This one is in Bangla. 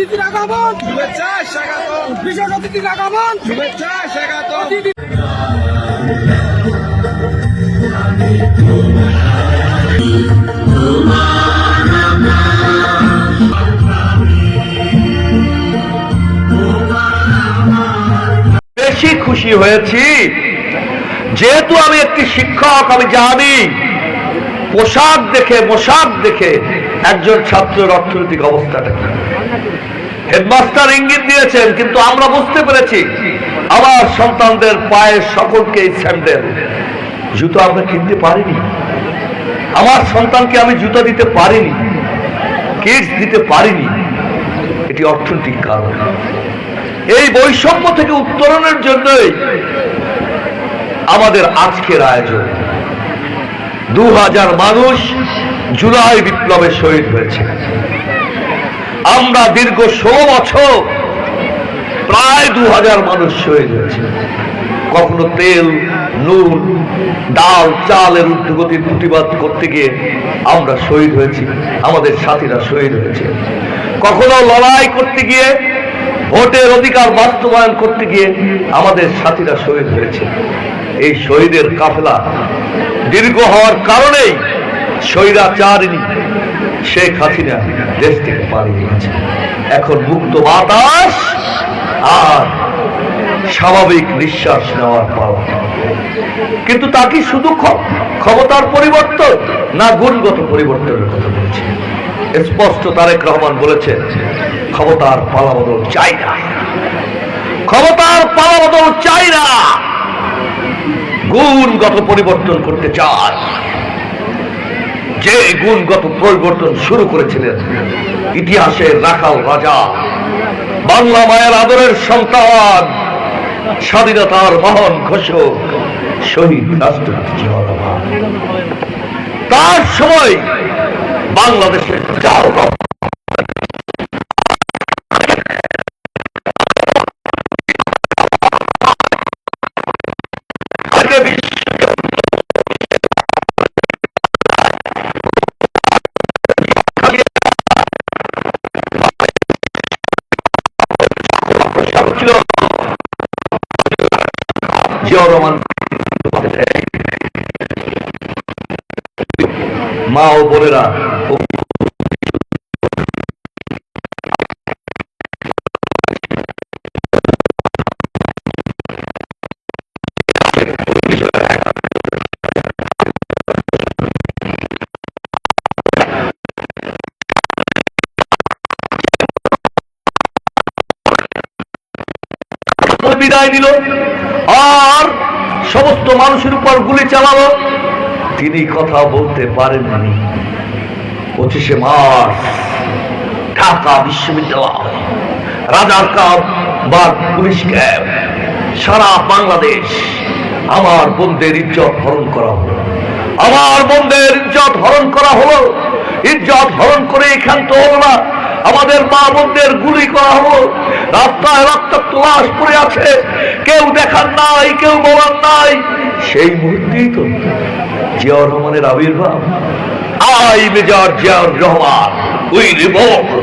অতিথির আগমন শুভেচ্ছা স্বাগত বিশেষ অতিথির আগমন শুভেচ্ছা স্বাগত অতিথি বেশি খুশি হয়েছি। যেহেতু আমি একটি শিক্ষক আমি জানি পোশাক দেখে পোশাক দেখে একজন ছাত্রের অর্থনৈতিক অবস্থাটা হেডমাস্টার ইঙ্গিত দিয়েছেন, কিন্তু আমরা বুঝতে পেরেছি আমার সন্তানদের পায়ে সকলকে স্যান্ডেল জুতো আমরা কিনতে পারিনি। আমার সন্তানকে আমি জুতো দিতে পারিনি। কিডস দিতে পারিনি। এটি অর্থনৈতিক কারণ। এই বৈষম্য থেকে উত্তরণের জন্যই আমাদের আজকের আয়োজন। দু হাজার মানুষ জুলাই বিপ্লবে শহীদ হয়েছে। আমরা দীর্ঘ ষোলো বছর প্রায় দু হাজার মানুষ শহীদ হয়েছে কখনো তেল, নুন, ডাল, চালের ঊর্ধ্বগতির প্রতিবাদ করতে গিয়ে আমরা শহীদ হয়েছি, আমাদের সাথীরা শহীদ হয়েছে। কখনো লড়াই করতে গিয়ে, ভোটের অধিকার বাস্তবায়ন করতে গিয়ে আমাদের সাথীরা শহীদ হয়েছে। এই শহীদের কাফেলা দীর্ঘ হওয়ার কারণেই স্বৈরাচারিণী শেখ হাসিনা দেশ থেকে পালিয়ে গেছে এখন মুক্ত বাতাস আর স্বাভাবিক নিঃশ্বাস নেওয়ার পাওয়া। কিন্তু তা কি শুধু ক্ষমতার পরিবর্তন না গুণগত পরিবর্তনের কথা বলছে? স্পষ্ট তারেক রহমান বলেছেন ক্ষমতার পালাবদল চাই না। ক্ষমতার পালাবদল চাই না। গুণগত পরিবর্তন করতে চায় যে গুণগত পরিবর্তন শুরু করেছিলেন, ইতিহাসে রাখাল রাজা, বাংলা মায়ের আদরের সন্তান, স্বাধীনতার মহান ঘোষক, শহীদ রাষ্ট্রপতি তার সময় বাংলাদেশের মা ও বোনেরা বিদায় দিল আর সমস্ত মানুষের উপর গুলি চালালো। তিনি কথা বলতে পারেননি। পঁচিশে মার্চ, ঢাকা বিশ্ববিদ্যালয়, রাজার কাপ বা পুলিশ ক্যাম্প, সারা বাংলাদেশ আমার বন্ধের ইজ্জত হরণ করা হলো। আমার বন্ধের ইজ্জত হরণ করা হলো। ইজ্জত হরণ করে এখান তো হলো না। আমাদের মা বোনদের গুলি করা হলো। রাস্তায় রক্তাক্ত লাশ পড়ে আছে। কেউ দেখার নাই, কেউ বলার নাই। সেই মুহূর্তেই তো জিয়াউর রহমানের আবির্ভাব। I major Ziaur Rahman we revolt